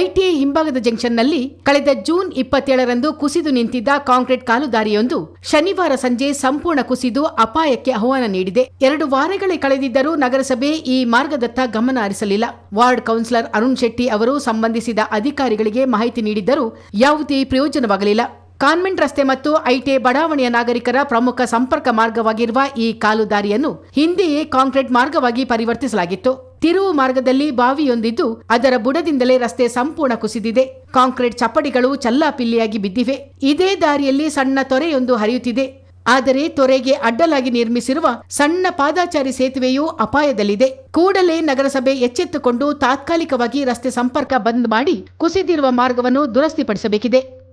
ITI ಹಿಂಭಾಗದ ಜಂಕ್ಷನ್ನಲ್ಲಿ ಕಳೆದ ಜೂನ್ ಇಪ್ಪತ್ತೇಳರಂದು ಕುಸಿದು ನಿಂತಿದ್ದ ಕಾಂಕ್ರೀಟ್ ಕಾಲುದಾರಿಯೊಂದು ಶನಿವಾರ ಸಂಜೆ ಸಂಪೂರ್ಣ ಕುಸಿದು ಅಪಾಯಕ್ಕೆ ಆಹ್ವಾನ ನೀಡಿದೆ. ಎರಡು ವಾರಗಳೇ ಕಳೆದಿದ್ದರೂ ನಗರಸಭೆ ಈ ಮಾರ್ಗದತ್ತ ಗಮನ ಹರಿಸಲಿಲ್ಲ. ವಾರ್ಡ್ ಕೌನ್ಸಿಲರ್ ಅರುಣ್ ಶೆಟ್ಟಿ ಅವರು ಸಂಬಂಧಿಸಿದ ಅಧಿಕಾರಿಗಳಿಗೆ ಮಾಹಿತಿ ನೀಡಿದ್ದರೂ ಯಾವುದೇ ಪ್ರಯೋಜನವಾಗಲಿಲ್ಲ. ಕಾನ್ವೆಂಟ್ ರಸ್ತೆ ಮತ್ತು ಐಟಿ ಬಡಾವಣೆಯ ನಾಗರಿಕರ ಪ್ರಮುಖ ಸಂಪರ್ಕ ಮಾರ್ಗವಾಗಿರುವ ಈ ಕಾಲುದಾರಿಯನ್ನು ಹಿಂದೆಯೇ ಕಾಂಕ್ರೀಟ್ ಮಾರ್ಗವಾಗಿ ಪರಿವರ್ತಿಸಲಾಗಿತ್ತು. ತಿರುವು ಮಾರ್ಗದಲ್ಲಿ ಬಾವಿಯೊಂದಿದ್ದು ಅದರ ಬುಡದಿಂದಲೇ ರಸ್ತೆ ಸಂಪೂರ್ಣ ಕುಸಿದಿದೆ. ಕಾಂಕ್ರೀಟ್ ಚಪ್ಪಡಿಗಳು ಚಲ್ಲಾಪಿಲ್ಲಿಯಾಗಿ ಬಿದ್ದಿವೆ. ಇದೇ ದಾರಿಯಲ್ಲಿ ಸಣ್ಣ ತೊರೆಯೊಂದು ಹರಿಯುತ್ತಿದೆ. ಆದರೆ ತೊರೆಗೆ ಅಡ್ಡಲಾಗಿ ನಿರ್ಮಿಸಿರುವ ಸಣ್ಣ ಪಾದಾಚಾರಿ ಸೇತುವೆಯೂ ಅಪಾಯದಲ್ಲಿದೆ. ಕೂಡಲೇ ನಗರಸಭೆ ಎಚ್ಚೆತ್ತುಕೊಂಡು ತಾತ್ಕಾಲಿಕವಾಗಿ ರಸ್ತೆ ಸಂಪರ್ಕ ಬಂದ್ ಮಾಡಿ ಕುಸಿದಿರುವ ಮಾರ್ಗವನ್ನು ದುರಸ್ತಿಪಡಿಸಬೇಕಿದೆ.